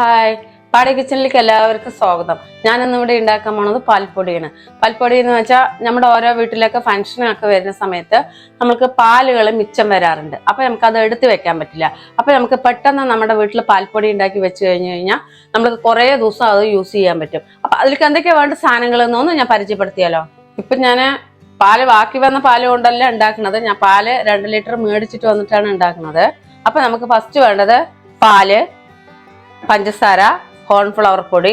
Hi. പാടി കിച്ചണിലേക്ക് എല്ലാവർക്കും സ്വാഗതം. ഞാൻ ഇന്ന് ഇവിടെ ഉണ്ടാക്കാൻ പോണത് പാൽപ്പൊടിയാണ്. പാൽപ്പൊടി എന്ന് വെച്ചാൽ നമ്മുടെ ഓരോ വീട്ടിലൊക്കെ ഫംഗ്ഷനൊക്കെ വരുന്ന സമയത്ത് നമുക്ക് പാലുകൾ മിച്ചം വരാറുണ്ട്. അപ്പൊ നമുക്ക് അത് എടുത്തു വെക്കാൻ പറ്റില്ല. അപ്പൊ നമുക്ക് പെട്ടെന്ന് നമ്മുടെ വീട്ടിൽ പാൽപ്പൊടി ഉണ്ടാക്കി വെച്ച് കഴിഞ്ഞു കഴിഞ്ഞാൽ നമുക്ക് കുറേ ദിവസം അത് യൂസ് ചെയ്യാൻ പറ്റും. അപ്പൊ അതിലേക്ക് എന്തൊക്കെയാ വേണ്ട സാധനങ്ങൾ എന്നൊന്ന് ഞാൻ പരിചയപ്പെടുത്തിയാലോ? ഇപ്പൊ ഞാൻ പാൽ ബാക്കി വന്ന പാൽ കൊണ്ടല്ല ഉണ്ടാക്കുന്നത്. ഞാൻ പാൽ രണ്ട് ലിറ്റർ മേടിച്ചിട്ട് വന്നിട്ടാണ് ഉണ്ടാക്കുന്നത്. അപ്പൊ നമുക്ക് ഫസ്റ്റ് വേണ്ടത് പാൽ പഞ്ചസാര കോൺഫ്ലവർ പൊടി.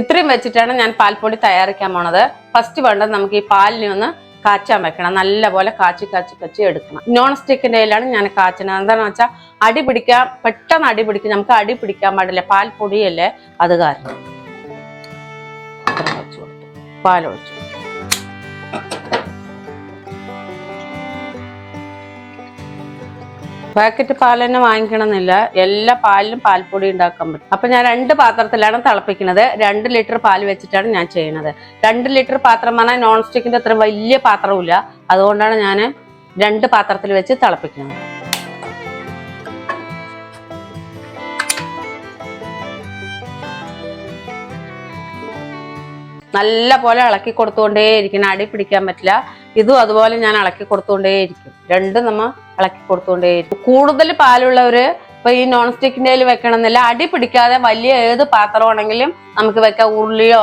ഇത്രയും വെച്ചിട്ടാണ് ഞാൻ പാൽപ്പൊടി തയ്യാറാക്കാൻ പോണത്. ഫസ്റ്റ് വേണ്ടത് നമുക്ക് ഈ പാലിനെ ഒന്ന് കാച്ചാൻ വെക്കണം. നല്ലപോലെ കാച്ചി കാച്ചി കാച്ചി എടുക്കണം. നോൺ സ്റ്റിക്കിന്റെ കയ്യിലാണ് ഞാൻ കാച്ചണത് എന്താണെന്ന് വെച്ചാൽ അടി പിടിക്കാൻ പെട്ടെന്ന് അടി പിടിക്കും നമുക്ക് അടി പിടിക്കാൻ പാടില്ല. പാൽപ്പൊടിയല്ലേ? അത് കാരണം. പാലൊഴിച്ചു പാക്കറ്റ് പാൽ തന്നെ വാങ്ങിക്കണമെന്നില്ല. എല്ലാ പാലിലും പാൽപ്പൊടി ഉണ്ടാക്കാൻ പറ്റും. അപ്പൊ ഞാൻ രണ്ട് പാത്രത്തിലാണ് തിളപ്പിക്കുന്നത്. രണ്ട് ലിറ്റർ പാൽ വെച്ചിട്ടാണ് ഞാൻ ചെയ്യുന്നത്. രണ്ട് ലിറ്റർ പാത്രം പറഞ്ഞാൽ നോൺ സ്റ്റിക്കിന്റെ അത്ര വലിയ പാത്രമില്ല അതുകൊണ്ടാണ് ഞാൻ രണ്ട് പാത്രത്തിൽ വെച്ച് തിളപ്പിക്കുന്നത്. നല്ല പോലെ ഇളക്കി കൊടുത്തുകൊണ്ടേ ഇരിക്കണം അടി പിടിക്കാൻ പറ്റില്ല. ഇതും അതുപോലെ ഞാൻ ഇളക്കി കൊടുത്തുകൊണ്ടേ ഇരിക്കും രണ്ടും നമ്മ ഇളക്കി കൊടുത്തുകൊണ്ടേ കൂടുതൽ പാലുള്ളവര് ഇപ്പൊ ഈ നോൺ സ്റ്റിക്കിന്റെ വെക്കണമെന്നില്ല അടി പിടിക്കാതെ വലിയ ഏത് പാത്രമാണെങ്കിലും നമുക്ക് വെക്കാം. ഉരുളിയോ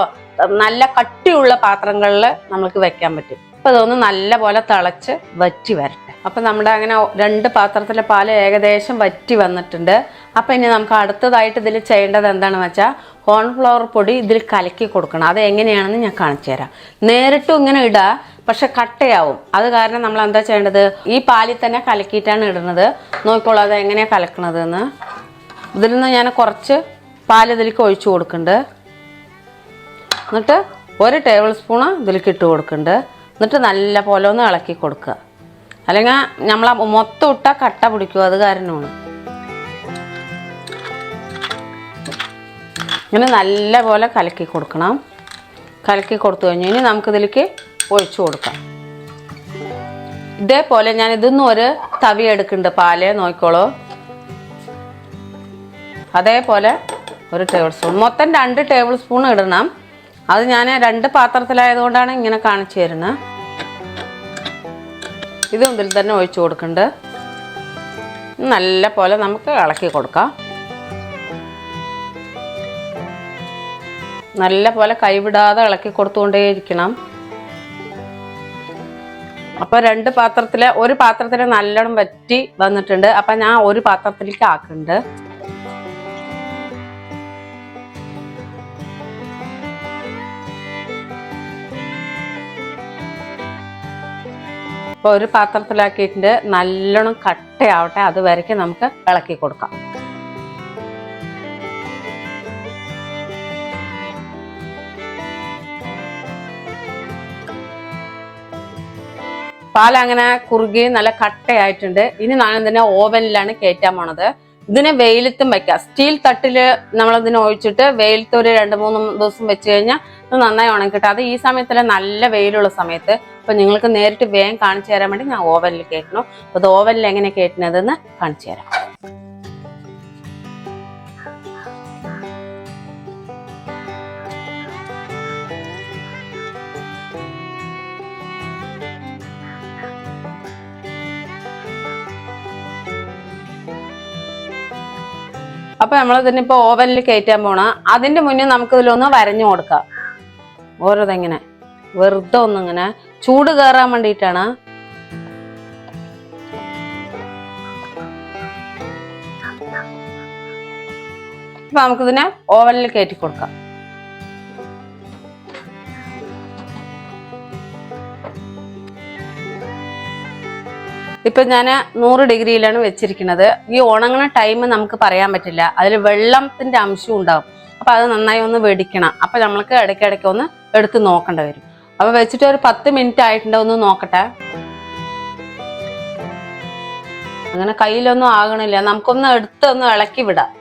നല്ല കട്ടിയുള്ള പാത്രങ്ങളിൽ നമുക്ക് വെക്കാൻ പറ്റും. അപ്പൊ ഇതൊന്ന് നല്ല പോലെ തിളച്ച് വറ്റി വരട്ടെ. അപ്പൊ നമ്മുടെ അങ്ങനെ രണ്ട് പാത്രത്തിലെ പാൽ ഏകദേശം വറ്റി വന്നിട്ടുണ്ട്. അപ്പൊ ഇനി നമുക്ക് അടുത്തതായിട്ട് ഇതിൽ ചെയ്യേണ്ടത് എന്താണെന്ന് വെച്ചാൽ കോൺഫ്ലവർ പൊടി ഇതിൽ കലക്കി കൊടുക്കണം. അത് എങ്ങനെയാണെന്ന് ഞാൻ കാണിച്ചു തരാം. നേരിട്ടും ഇങ്ങനെ ഇടുക പക്ഷെ കട്ടയാവും. അത് കാരണം നമ്മൾ എന്താ ചെയ്യേണ്ടത്? ഈ പാലിൽ തന്നെ കലക്കിയിട്ടാണ് ഇടുന്നത്. നോക്കിക്കോളൂ അത് എങ്ങനെയാണ് കലക്കണത് എന്ന് ഇതിൽ നിന്ന് ഞാൻ കുറച്ച് പാൽ ഇതിലേക്ക് ഒഴിച്ചു കൊടുക്കുന്നുണ്ട്. എന്നിട്ട് ഒരു ടേബിൾ സ്പൂൺ ഇതിലേക്ക് ഇട്ട് കൊടുക്കുന്നുണ്ട്. എന്നിട്ട് നല്ല പോലെ ഒന്ന് ഇളക്കി കൊടുക്കുക. അല്ലെങ്കിൽ നമ്മൾ മൊത്തം ഇട്ടാൽ കട്ട പിടിക്കും. അത് കാരണമാണ്. ഇങ്ങനെ നല്ല പോലെ കലക്കി കൊടുക്കണം. കലക്കി കൊടുത്തു കഴിഞ്ഞ് ഇനി നമുക്കിതിലേക്ക് ഒഴിച്ചു കൊടുക്കാം. ഇതേപോലെ ഞാൻ ഇതിന്ന് ഒരു തവി എടുക്കുന്നുണ്ട്. പാൽ നോക്കിക്കോളൂ. അതേപോലെ ഒരു ടേബിൾ സ്പൂൺ മൊത്തം രണ്ട് ടേബിൾ സ്പൂൺ ഇടണം. അത് ഞാൻ രണ്ട് പാത്രത്തിലായതുകൊണ്ടാണ് ഇങ്ങനെ കാണിച്ചു തരുന്നത് ഇതും ഇതിൽ തന്നെ ഒഴിച്ചു കൊടുക്കുന്നുണ്ട്. നല്ല പോലെ നമുക്ക് ഇളക്കി കൊടുക്കാം. നല്ല പോലെ കൈവിടാതെ ഇളക്കി കൊടുത്തുകൊണ്ടേയിരിക്കണം. അപ്പോൾ രണ്ട് പാത്രത്തിൽ ഒരു പാത്രത്തിൽ നല്ലോണം വറ്റി വന്നിട്ടുണ്ട്. അപ്പൊ ഞാൻ ഒരു പാത്രത്തിലേക്ക് ആക്കുന്നുണ്ട്. അപ്പൊ ഒരു പാത്രത്തിലാക്കിയിട്ടുണ്ട്. നല്ലോണം കട്ടയാവട്ടെ അത് വരയ്ക്ക് നമുക്ക് ഇളക്കി കൊടുക്കാം. പാൽ അങ്ങനെ കുറുകി നല്ല കട്ടയായിട്ടുണ്ട്. ഇനി ഞാൻ ഇതിനെ ഓവനിലാണ് കയറ്റാൻ പോണത്. ഇതിനെ വെയിലത്തും വെക്കാം. സ്റ്റീൽ തട്ടിൽ നമ്മൾ ഇതിനെ ഒഴിച്ചിട്ട് വെയിലത്ത് ഒരു രണ്ട് മൂന്ന് ദിവസം വെച്ച് കഴിഞ്ഞാൽ നന്നായി ഉണങ്ങിക്കിട്ടും അത് ഈ സമയത്തല്ല നല്ല വെയിലുള്ള സമയത്ത്. ഇപ്പൊ നിങ്ങൾക്ക് നേരിട്ട് വേഗം കാണിച്ചു തരാൻ വേണ്ടി ഞാൻ ഓവനിൽ കയറ്റണം അപ്പൊ ഇത് ഓവനിൽ എങ്ങനെ കയറ്റുന്നതെന്ന് കാണിച്ചു തരാം. അപ്പൊ നമ്മൾ ഇതിനിപ്പോ ഓവനിൽ കയറ്റാൻ പോണ അതിന്റെ മുന്നേ നമുക്ക് ഇതിലൊന്ന് വരഞ്ഞു കൊടുക്കാം. ഓരോതെങ്ങനെ. വെറുതെ ഒന്നിങ്ങനെ. ചൂട് കയറാൻ വേണ്ടിയിട്ടാണ്. അപ്പൊ നമുക്കിതിനെ ഓവനിൽ കയറ്റി കൊടുക്കാം. ഇപ്പൊ ഞാൻ നൂറ് ഡിഗ്രിയിലാണ് വെച്ചിരിക്കുന്നത്. ഈ ഉണങ്ങുന്ന ടൈം നമുക്ക് പറയാൻ പറ്റില്ല. അതിൽ വെള്ളത്തിന്റെ അംശം ഉണ്ടാവും. അപ്പോൾ അത് നന്നായി ഒന്ന് വെടിക്കണം. അപ്പോൾ നമ്മൾക്ക് ഇടയ്ക്കിടയ്ക്ക് ഒന്ന് എടുത്ത് നോക്കേണ്ടി വരും. അപ്പോൾ വെച്ചിട്ട് ഒരു പത്ത് മിനിറ്റ് ആയിട്ടുണ്ടോ ഒന്ന് നോക്കട്ടെ. അങ്ങനെ കയ്യിലൊന്നും ആകണില്ല. നമുക്കൊന്ന് എടുത്ത് ഒന്ന് ഇളക്കി വിടാം.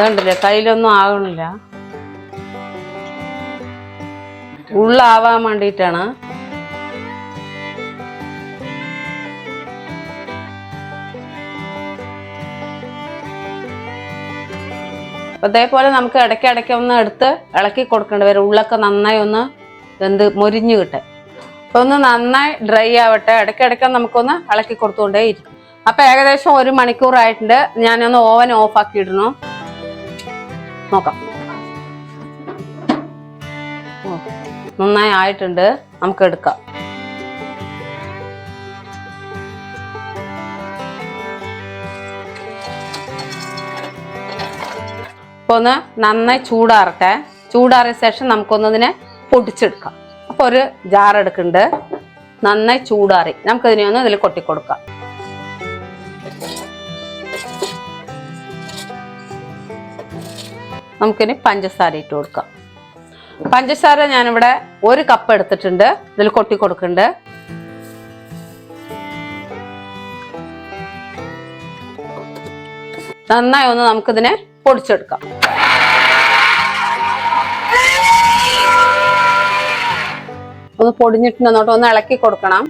കണ്ടില്ലേ കയ്യിലൊന്നും ആകണില്ല. ഉള്ളാവാൻ വേണ്ടിയിട്ടാണ്. അതേപോലെ നമുക്ക് ഇടയ്ക്ക് ഇടയ്ക്ക് ഒന്ന് എടുത്ത് ഇളക്കി കൊടുക്കേണ്ടി വരും. ഉള്ളൊക്കെ നന്നായി ഒന്ന് വെന്ത് മൊരിഞ്ഞു കിട്ടെ. അപ്പൊ ഒന്ന് നന്നായി ഡ്രൈ ആവട്ടെ. ഇടയ്ക്ക് ഇടയ്ക്ക് നമുക്കൊന്ന് ഇളക്കി കൊടുത്തുകൊണ്ടേ ഇരിക്കും. അപ്പോൾ ഏകദേശം ഒരു മണിക്കൂറായിട്ടുണ്ട്. ഞാനൊന്ന് ഓവൻ ഓഫ് ആക്കി ഇടണം നോക്കാം. നന്നായി ആയിട്ടുണ്ട് നമുക്ക് എടുക്കാം. അപ്പൊ ഒന്ന് നന്നായി ചൂടാറട്ടെ. ചൂടാറിയ ശേഷം നമുക്കൊന്നതിനെ പൊടിച്ചെടുക്കാം. അപ്പോൾ ഒരു ജാർ എടുക്കുന്നുണ്ട്. നന്നായി ചൂടാറി. നമുക്കതിനെ ഒന്ന് ഇതിൽ കൊട്ടിക്കൊടുക്കാം. നമുക്കിനി പഞ്ചസാര ഇട്ട് കൊടുക്കാം. പഞ്ചസാര ഞാനിവിടെ ഒരു കപ്പ് എടുത്തിട്ടുണ്ട്. ഇതിൽ കൊട്ടി കൊടുക്കുന്നുണ്ട്. നന്നായി ഒന്ന് നമുക്കിതിനെ പൊടിച്ചെടുക്കാം. ഒന്ന് പൊടിഞ്ഞിട്ടുണ്ടെന്നോട്ട് ഒന്ന് ഇളക്കി കൊടുക്കണം.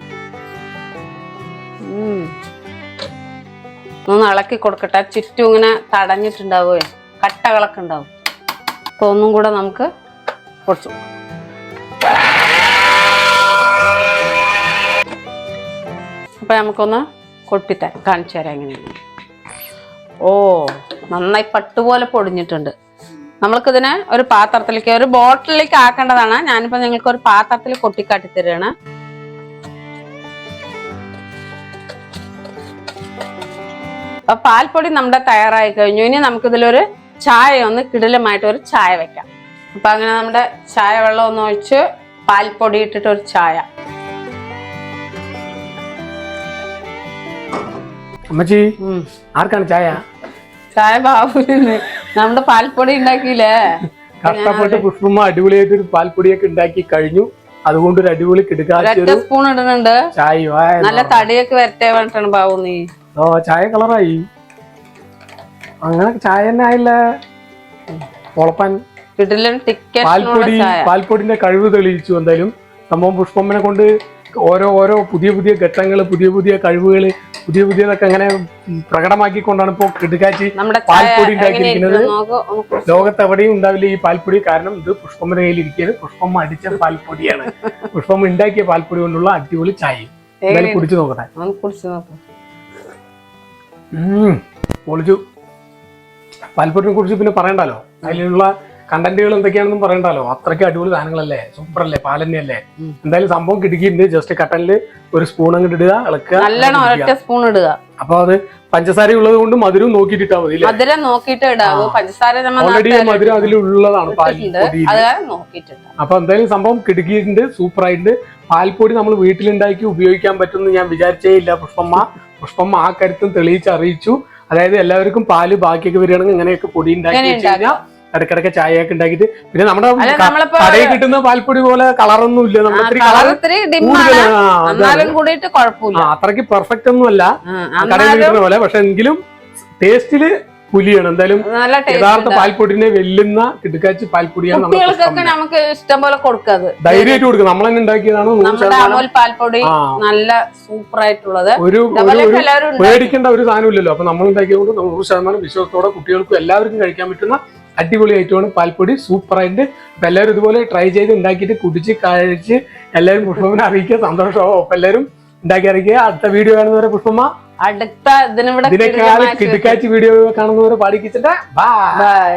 ഒന്ന് ഇളക്കി കൊടുക്കട്ടെ. ചുറ്റും ഇങ്ങനെ തടഞ്ഞിട്ടുണ്ടാവുമേ കട്ടകളൊക്കെ ഉണ്ടാവും. അപ്പൊ ഒന്നും കൂടെ നമുക്ക് കൊടുക്കാം. അപ്പൊ നമുക്കൊന്ന് കൊട്ടിത്തരാം. കാണിച്ചു തരാം എങ്ങനെയാണ്. ഓ നന്നായി പട്ടുപോലെ പൊടിഞ്ഞിട്ടുണ്ട്. നമ്മൾക്കിതിനെ ഒരു പാത്രത്തിലേക്ക് ഒരു ബോട്ടിലേക്ക് ആക്കേണ്ടതാണ്. ഞാനിപ്പോ നിങ്ങൾക്ക് ഒരു പാത്രത്തിൽ കൊട്ടിക്കാട്ടി തരികയാണ് പാൽപ്പൊടി നമ്മുടെ തയ്യാറായി കഴിഞ്ഞു. ഇനി നമുക്കിതിലൊരു ചായ ഒന്ന് കിടിലമായിട്ട് ഒരു ചായ വെക്കാം. അപ്പൊ അങ്ങനെ നമ്മുടെ ചായ വെള്ളം ഒന്ന് ഒഴിച്ച് പാൽപ്പൊടി ഇട്ടിട്ട് ഒരു ചായ. അമ്മച്ചി. ആർക്കാണ് ചായ? ചായ ബാബുവിന്. നമ്മുടെ പാൽപ്പൊടി ഉണ്ടാക്കിയില്ലേ? കഷ്ടപ്പെട്ട് പുഷ്പമ്മ അടിപൊളിയായിട്ട് ഒരു പാൽപ്പൊടിയൊക്കെ ഉണ്ടാക്കി കഴിഞ്ഞു. അതുകൊണ്ട് ഒരു അടിപൊളി കിടക്കാച്ച ഒരു സ്പൂൺ ഇടുന്നുണ്ട്. ചായ നല്ല തടിയൊക്കെ വരട്ടെ പറഞ്ഞിട്ടാണ് ബാബു നീ. ഓ ചായ കളറായി. അങ്ങനെ ചായ തന്നെ ആയില്ല? കിടിലൻ പാൽപ്പൊടി പാൽപ്പൊടിന്റെ കഴിവ് തെളിയിച്ചു. എന്തായാലും സംഭവം പുഷ്പമ്മനെ കൊണ്ട് ഓരോ ഓരോ പുതിയ പുതിയ ഘട്ടങ്ങൾ പുതിയ പുതിയ കഴിവുകൾ പുതിയ പുതിയതൊക്കെ അങ്ങനെ പ്രകടമാക്കിക്കൊണ്ടാണ് ഇപ്പോൾ കിടുക്കാച്ചി പാൽപ്പൊടി ഉണ്ടാക്കിയിരിക്കുന്നത്. ലോകത്ത് എവിടെയും ഉണ്ടാവില്ല ഈ പാൽപ്പൊടി. കാരണം ഇത് പുഷ്പമ്മയുടെ കയ്യിൽ ഇരിക്കുന്നത് പുഷ്പമ്മ അടിച്ച പാൽപ്പൊടിയാണ്. പുഷ്പമ്മ ഉണ്ടാക്കിയ പാൽപ്പൊടി കൊണ്ടുള്ള അടിപൊളി ചായ എന്തായാലും കുടിച്ചു നോക്കട്ടെ. പൊളിച്ചു. പാൽപ്പൊടിനെ കുറിച്ച് പിന്നെ പറയണ്ടല്ലോ. അതിലുള്ള കണ്ടന്റുകൾ എന്തൊക്കെയാണെന്നും പറയണ്ടല്ലോ. അത്രയ്ക്ക് അടിപൊളി സാധനങ്ങളല്ലേ? സൂപ്പർ അല്ലേ പാലന്നെയല്ലേ എന്തായാലും സംഭവം കിടക്കിയിട്ടുണ്ട് ജസ്റ്റ് കട്ടനിൽ ഒരു സ്പൂൺ അങ്ങോട്ട് ഇടുക ഇളക്കുക നല്ലോണം കുടിക്കുക. ഒരൊറ്റ സ്പൂൺ ഇടുക. അപ്പൊ അത് പഞ്ചസാര ഉള്ളത് കൊണ്ട് മധുരം നോക്കിയിട്ട് ഇട്ടാ മതി മധുരം നോക്കിയിട്ട് ഇടാവൂ. പഞ്ചസാര ഓൾറെഡി മധുരം അതിലുള്ളതാണ് അപ്പൊ എന്തായാലും സംഭവം കിടക്കിയിട്ടുണ്ട്. സൂപ്പർ ആയിട്ടുണ്ട് പാൽപ്പൊടി നമ്മൾ വീട്ടിലുണ്ടാക്കി ഉപയോഗിക്കാൻ പറ്റുമെന്ന് ഞാൻ വിചാരിച്ചേ ഇല്ല. പുഷ്പമ്മ പുഷ്പമ്മ ആ കരുത്തും തെളിയിച്ച് അറിയിച്ചു. അതായത് എല്ലാവർക്കും പാൽ ബാക്കിയൊക്കെ വരികയാണെങ്കിൽ ഇങ്ങനെയൊക്കെ പൊടി ഉണ്ടാക്കി കഴിഞ്ഞാൽ ഇടക്കിടക്ക് ചായയൊക്കെ ഉണ്ടാക്കിയിട്ട് പിന്നെ നമ്മുടെ കടയിൽ കിട്ടുന്ന പാൽപ്പൊടി പോലെ കളറൊന്നും ഇല്ല. നമ്മൾ അത്രയ്ക്ക് പെർഫെക്റ്റ് ഒന്നും അല്ല. കടയിൽ കിട്ടുന്ന പോലെ പക്ഷെ എങ്കിലും ടേസ്റ്റിൽ പുലിയാണ്. എന്തായാലും യഥാർത്ഥ പാൽപ്പൊടിനെ വെല്ലുന്ന കിടുക്കാച്ചി പാൽപ്പൊടിയാണ് കുട്ടികൾക്കൊക്കെ നമുക്ക് ഇഷ്ടം പോലെ കൊടുക്കത്. ധൈര്യമായിട്ട് കൊടുക്കും. നമ്മൾ തന്നെ ഉണ്ടാക്കിയതാണ് അമൂൽ പാൽപ്പൊടി നല്ല സൂപ്പർ ആയിട്ടുള്ളത് ഒരു പേടിക്കേണ്ട ഒരു സാധനം സാധനമില്ലല്ലോ. അപ്പൊ നമ്മൾ ഉണ്ടാക്കിയതുകൊണ്ട് നൂറ് ശതമാനം വിശ്വാസത്തോടെ കുട്ടികൾക്കും എല്ലാവർക്കും കഴിക്കാൻ പറ്റുന്ന അടിപൊളി ഐറ്റമാണ്. പാൽപ്പൊടി സൂപ്പർ ആയിട്ട്. അപ്പം എല്ലാവരും ഇതുപോലെ ട്രൈ ചെയ്ത് ഉണ്ടാക്കിയിട്ട് കുടിച്ച് കഴിച്ച് എല്ലാവരും പുഷ്പമ്മനെ അറിയിക്കുക. സന്തോഷമാവും. അപ്പം എല്ലാവരും ഉണ്ടാക്കി അറിയിക്കുക. അടുത്ത വീഡിയോ കാണുന്നവരെ പുഷ്പമ്മ. അടുത്ത ഇതിനേക്കാൾ കിടക്കാച്ച് വീഡിയോ കാണുന്നവരെ പാടിക്കിച്ചിട്ട്. ബൈ.